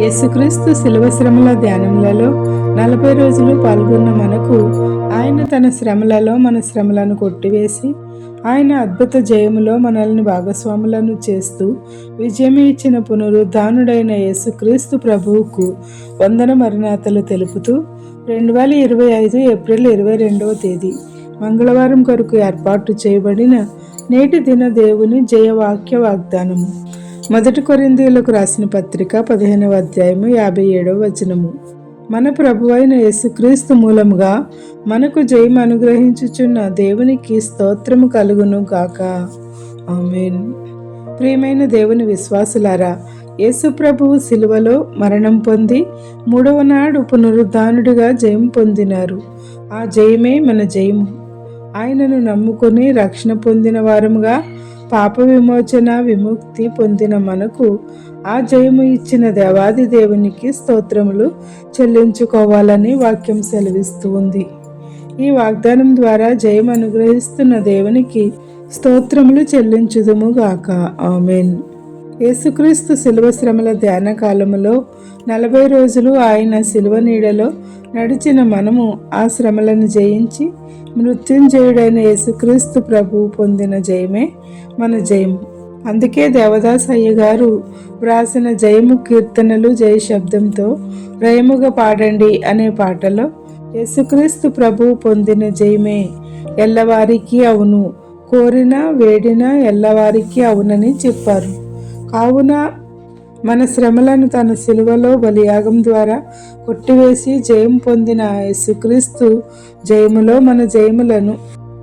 యేసుక్రీస్తు శిలువ శ్రమల ధ్యానములలో నలభై రోజులు పాల్గొన్న మనకు ఆయన తన శ్రమలలో మన శ్రమలను కొట్టివేసి ఆయన అద్భుత జయములో మనల్ని భాగస్వాములను చేస్తూ విజయం ఇచ్చిన పునరుద్ధానుడైన యేసుక్రీస్తు ప్రభువుకు వందన మరణాతలు తెలుపుతూ రెండు వేల ఇరవై ఐదు ఏప్రిల్ ఇరవై రెండవ తేదీ మంగళవారం కొరకు ఏర్పాటు చేయబడిన నేటి దిన దేవుని జయవాక్య వాగ్దానము. మొదటి కొరిందీలకు రాసిన పత్రిక పదిహేనవ అధ్యాయము యాభై ఏడవ వచనము. మన ప్రభు అయిన యేసుక్రీస్తు మూలముగా మనకు జయం అనుగ్రహించుచున్న దేవునికి స్తోత్రము కలుగును గాక. ఆమెన్. ప్రియమైన దేవుని విశ్వాసులారా యేసు ప్రభువు శిలువలో మరణం పొంది మూడవ నాడు పునరుద్ధానుడిగా జయం పొందినారు. ఆ జయమే మన జయము. ఆయనను నమ్ముకొని రక్షణ పొందిన వారముగా పాప విమోచన విముక్తి పొందిన మనకు ఆ జయము ఇచ్చిన దేవాది దేవునికి స్తోత్రములు చెల్లించుకోవాలని వాక్యం సెలవిస్తూ ఉంది. ఈ వాగ్దానం ద్వారా జయం అనుగ్రహిస్తున్న దేవునికి స్తోత్రములు చెల్లించుదుము గాక. ఆమెన్. యేసుక్రీస్తు శిలువ శ్రమల ధ్యాన కాలములో నలభై రోజులు ఆయన శిలువ నీడలో నడిచిన మనము ఆ శ్రమలను జయించి మృత్యుంజయుడైన యేసుక్రీస్తు ప్రభువు పొందిన జయమే మన జయం అందుకే దేవదాస్ అయ్య గారు వ్రాసిన జయము కీర్తనలు జయ శబ్దంతో రయముగా పాడండి అనే పాటలో యేసుక్రీస్తు ప్రభువు పొందిన జయమే ఎల్లవారికి అవును కోరిన వేడిన ఎల్లవారికి అవునని చెప్పారు. కావున మన శ్రమలను తన సిలువలో బలియాగం ద్వారా కొట్టివేసి జయం పొందిన యేసుక్రీస్తు జయములో మన జయములను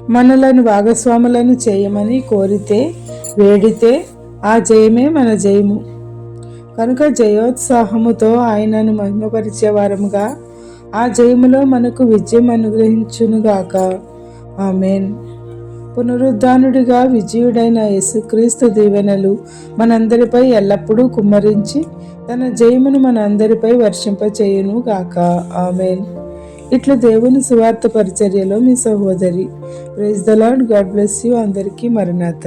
మనలను భాగస్వాములను చేయమని కోరితే వేడితే ఆ జయమే మన జయము. కనుక జయోత్సాహముతో ఆయనను మహిమపరిచే వారముగా ఆ జయములో మనకు విజయం అనుగ్రహించునుగాక. ఆమెన్. పునరుద్ధానుడిగా విజయుడైన యేసుక్రీస్తు దీవెనలు మనందరిపై ఎల్లప్పుడూ కుమ్మరించి తన జయమును మనందరిపై వర్షింపచేయును గాక. ఆమెన్. ఇట్లా దేవుని సువార్త పరిచర్యలో మీ సహోదరి praise the Lord God bless you. అందరికీ మరణాత